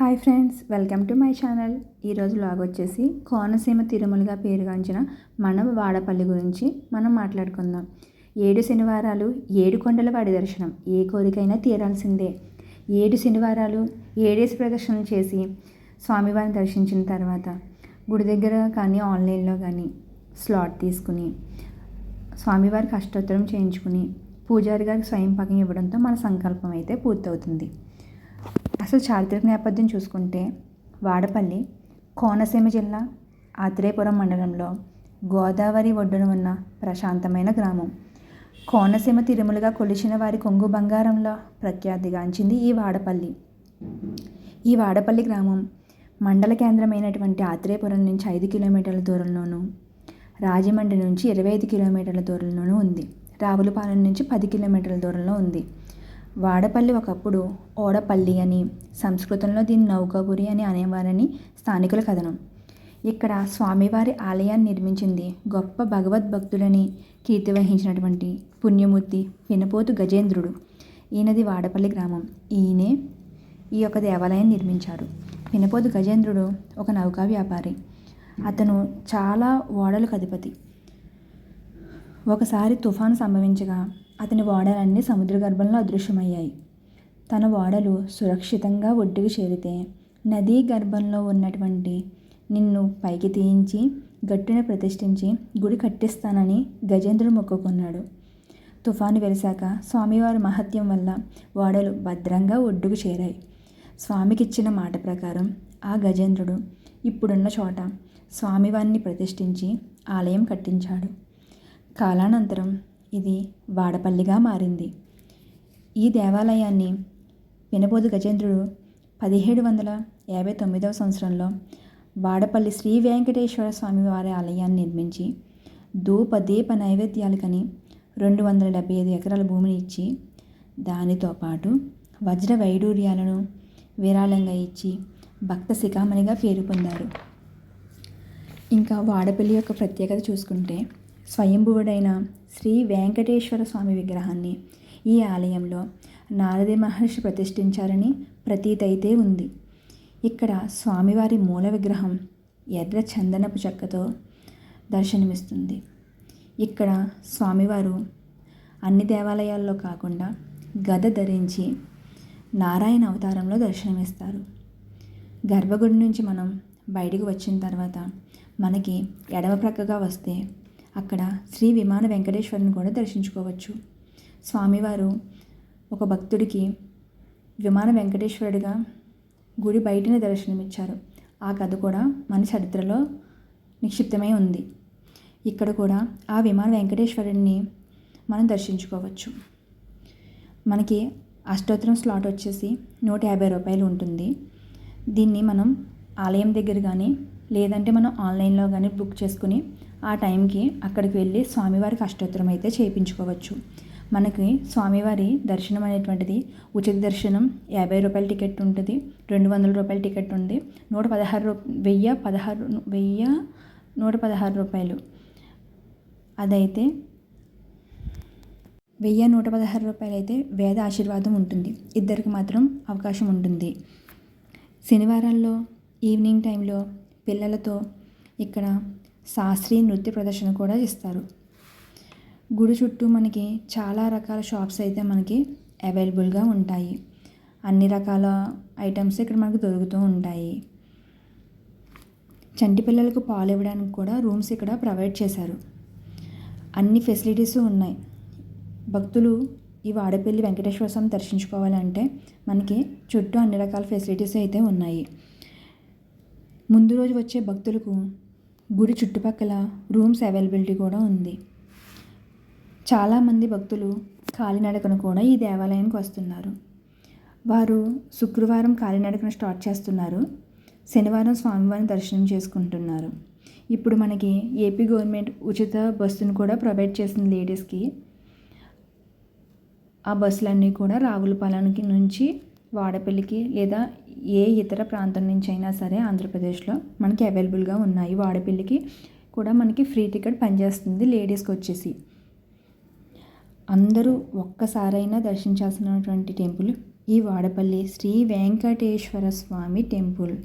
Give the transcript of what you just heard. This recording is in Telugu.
Hi friends welcome to my channel. ఈరోజు లాగ్ వచ్చేసి కోనసీమ తిరుమలగా పేరుగాంచిన మన వాడపల్లి గురించి మనం మాట్లాడుకుందాం. ఏడు శనివారాలు ఏడు కొండల వాడి దర్శనం. ఏ కోరికైనా తీరాల్సిందే. ఏడు శనివారాలు ఏడేసి ప్రదర్శనలు చేసి స్వామివారిని దర్శించిన తర్వాత గుడి దగ్గర కానీ ఆన్లైన్లో కానీ స్లాట్ తీసుకుని స్వామివారికి అష్టోత్తరం చేయించుకుని పూజారి గారికి స్వయం పాకం ఇవ్వడంతో మన సంకల్పం అయితే పూర్తవుతుంది. అసలు చారిత్రక నేపథ్యం చూసుకుంటే వాడపల్లి కోనసీమ జిల్లా ఆత్రేయపురం మండలంలో గోదావరి ఒడ్డున ఉన్న ప్రశాంతమైన గ్రామం. కోనసీమ తిరుమలగా కొలిచిన వారి కొంగు బంగారంలో ప్రఖ్యాతిగాంచింది ఈ వాడపల్లి. ఈ వాడపల్లి గ్రామం మండల కేంద్రమైనటువంటి ఆత్రేయపురం నుంచి ఐదు కిలోమీటర్ల దూరంలోనూ రాజమండ్రి నుంచి ఇరవై ఐదు కిలోమీటర్ల దూరంలోనూ ఉంది. రావులపాలెం నుంచి పది కిలోమీటర్ల దూరంలో ఉంది. వాడపల్లి ఒకప్పుడు ఓడపల్లి అని సంస్కృతంలో దీన్ని నౌకాపురి అని అనేవారని స్థానికుల కథనం. ఇక్కడ స్వామివారి ఆలయాన్ని నిర్మించింది గొప్ప భగవద్భక్తుడని కీర్తి వహించినటువంటి పుణ్యమూర్తి వినపోతు గజేంద్రుడు. ఈయనది వాడపల్లి గ్రామం. ఈయనే ఈ యొక్క దేవాలయాన్ని నిర్మించారు. వినపోతు గజేంద్రుడు ఒక నౌకా వ్యాపారి. అతను చాలా ఓడలకు అధిపతి. ఒకసారి తుఫాను సంభవించగా అతని ఓడలన్నీ సముద్ర గర్భంలో అదృశ్యమయ్యాయి. తన ఓడలు సురక్షితంగా ఒడ్డుకు చేరితే నదీ గర్భంలో ఉన్నటువంటి నిన్ను పైకి తీయించి గట్టున ప్రతిష్ఠించి గుడి కట్టిస్తానని గజేంద్రుడు మొక్కుకున్నాడు. తుఫాను వెలిశాక స్వామివారి మహత్యం వల్ల ఓడలు భద్రంగా ఒడ్డుకు చేరాయి. స్వామికిచ్చిన మాట ప్రకారం ఆ గజేంద్రుడు ఇప్పుడున్న చోట స్వామివారిని ప్రతిష్ఠించి ఆలయం కట్టించాడు. కాలానంతరం ఇది వాడపల్లిగా మారింది. ఈ దేవాలయాన్ని వినబోధు గజేంద్రుడు పదిహేడు వందల యాభై తొమ్మిదవ సంవత్సరంలో వాడపల్లి శ్రీ వెంకటేశ్వర స్వామి వారి ఆలయాన్ని నిర్మించి ధూప దీప నైవేద్యాలకని రెండు వందల డెబ్బై ఐదు ఎకరాల భూమిని ఇచ్చి దానితో పాటు వజ్ర వైడూర్యాలను విరాళంగా ఇచ్చి భక్త శిఖామణిగా పేరు పొందారు. ఇంకా వాడపల్లి యొక్క ప్రత్యేకత చూసుకుంటే స్వయంభువుడైన శ్రీ వెంకటేశ్వర స్వామి విగ్రహాన్ని ఈ ఆలయంలో నారది మహర్షి ప్రతిష్ఠించారని ప్రతీతైతే ఉంది. ఇక్కడ స్వామివారి మూల విగ్రహం ఎర్ర చందనపు చెక్కతో దర్శనమిస్తుంది. ఇక్కడ స్వామివారు అన్ని దేవాలయాల్లో కాకుండా గద ధరించి నారాయణ అవతారంలో దర్శనమిస్తారు. గర్భగుడి నుంచి మనం బయటకు వచ్చిన తర్వాత మనకి ఎడమ ప్రక్కగా వస్తే అక్కడ శ్రీ విమాన వెంకటేశ్వరుని కూడా దర్శించుకోవచ్చు. స్వామివారు ఒక భక్తుడికి విమాన వెంకటేశ్వరుడిగా గుడి బయటనే దర్శనమిచ్చారు. ఆ కథ కూడా మన చరిత్రలో నిక్షిప్తమై ఉంది. ఇక్కడ కూడా ఆ విమాన వెంకటేశ్వరుడిని మనం దర్శించుకోవచ్చు. మనకి అష్టోత్తరం స్లాట్ వచ్చేసి నూట యాభై రూపాయలు ఉంటుంది. దీన్ని మనం ఆలయం దగ్గర కానీ లేదంటే మనం ఆన్లైన్లో కానీ బుక్ చేసుకుని ఆ టైంకి అక్కడికి వెళ్ళి స్వామివారికి అష్టోత్తరం అయితే చేయించుకోవచ్చు. మనకి స్వామివారి దర్శనం అనేటువంటిది ఉచిత దర్శనం యాభై రూపాయల టికెట్ ఉంటుంది రెండు వందల రూపాయల టికెట్ ఉంది నూట పదహారు రూ వెయ్యి పదహారు వెయ్యి నూట పదహారు రూపాయలు. అదైతే వెయ్యి నూట పదహారు రూపాయలు అయితే వేద ఆశీర్వాదం ఉంటుంది. ఇద్దరికి మాత్రం అవకాశం ఉంటుంది. శనివారాల్లో ఈవినింగ్ టైంలో పిల్లలతో ఇక్కడ శాస్త్రీయ నృత్య ప్రదర్శన కూడా ఇస్తారు గుడి చుట్టూ మనకి చాలా రకాల షాప్స్ అయితే మనకి అవైలబుల్గా ఉంటాయి. అన్ని రకాల ఐటమ్స్ ఇక్కడ మనకు దొరుకుతూ ఉంటాయి. చంటి పిల్లలకు పాలు ఇవ్వడానికి కూడా రూమ్స్ ఇక్కడ ప్రొవైడ్ చేశారు. అన్ని ఫెసిలిటీస్ ఉన్నాయి. భక్తులు ఈ వాడపల్లి వెంకటేశ్వర స్వామి దర్శించుకోవాలంటే మనకి చుట్టూ అన్ని రకాల ఫెసిలిటీస్ అయితే ఉన్నాయి. ముందు రోజు వచ్చే భక్తులకు గుడి చుట్టుపక్కల రూమ్స్ అవైలబిలిటీ కూడా ఉంది. చాలామంది భక్తులు కాలినడకను కూడా ఈ దేవాలయానికి వస్తున్నారు. వారు శుక్రవారం కాలినడకను స్టార్ట్ చేస్తున్నారు. శనివారం స్వామివారిని దర్శనం చేసుకుంటున్నారు. ఇప్పుడు మనకి ఏపీ గవర్నమెంట్ ఉచిత బస్సును కూడా ప్రొవైడ్ చేసింది లేడీస్కి. ఆ బస్సులన్నీ కూడా రావులపాలెంకి నుంచి వాడపల్లికి లేదా ఏ ఇతర ప్రాంతం నుంచి అయినా సరే ఆంధ్రప్రదేశ్లో మనకి అవైలబుల్గా ఉన్నాయి. వాడపల్లికి కూడా మనకి ఫ్రీ టికెట్ పనిచేస్తుంది లేడీస్కి వచ్చేసి. అందరూ ఒక్కసారైనా దర్శించాల్సినటువంటి టెంపుల్ ఈ వాడపల్లి శ్రీ వెంకటేశ్వర స్వామి టెంపుల్.